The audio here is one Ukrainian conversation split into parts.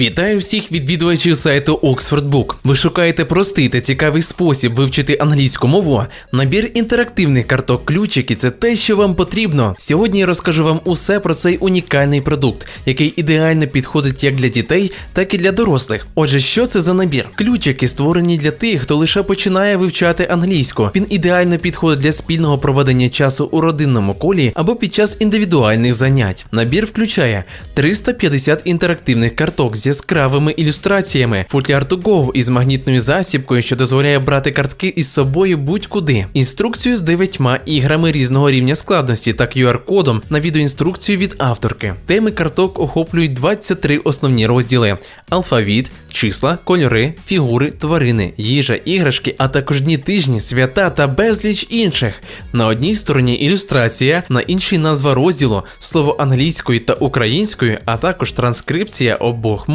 Вітаю всіх відвідувачів сайту Oxford Book. Ви шукаєте простий та цікавий спосіб вивчити англійську мову. Набір інтерактивних карток ключики це те, що вам потрібно. Сьогодні я розкажу вам усе про цей унікальний продукт, який ідеально підходить як для дітей, так і для дорослих. Отже, що це за набір? Ключики створені для тих, хто лише починає вивчати англійську. Він ідеально підходить для спільного проведення часу у родинному колі або під час індивідуальних занять. Набір включає 350 інтерактивних карток з яскравими ілюстраціями, футляр go із магнітною засібкою, що дозволяє брати картки із собою будь-куди, інструкцію з дев'ятьма іграми різного рівня складності та QR-кодом на відеоінструкцію від авторки. Теми карток охоплюють 23 основні розділи: алфавіт, числа, кольори, фігури, тварини, їжа, іграшки, а також дні тижні, свята та безліч інших. На одній стороні ілюстрація, на іншій назва розділу, слово англійською та українською, а також транскрипція обох мов.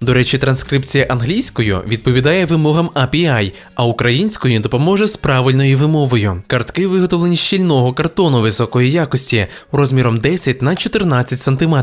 До речі, транскрипція англійською відповідає вимогам API, а українською допоможе з правильною вимовою. Картки виготовлені з щільного картону високої якості розміром 10 на 14 см.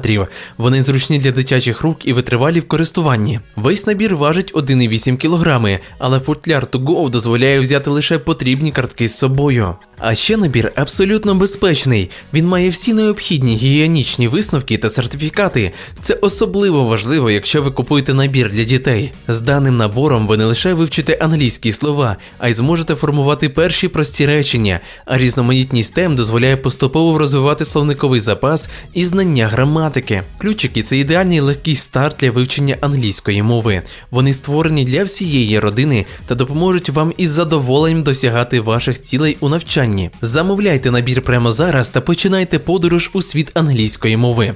Вони зручні для дитячих рук і витривалі в користуванні. Весь набір важить 1,8 кг, але футляр to go дозволяє взяти лише потрібні картки з собою. А ще набір абсолютно безпечний. Він має всі необхідні гігієнічні висновки та сертифікати. Це особливо якщо ви купуєте набір для дітей. З даним набором ви не лише вивчите англійські слова, а й зможете формувати перші прості речення. А різноманітність тем дозволяє поступово розвивати словниковий запас і знання граматики. Ключики це ідеальний легкий старт для вивчення англійської мови. Вони створені для всієї родини та допоможуть вам із задоволенням досягати ваших цілей у навчанні. Замовляйте набір прямо зараз та починайте подорож у світ англійської мови.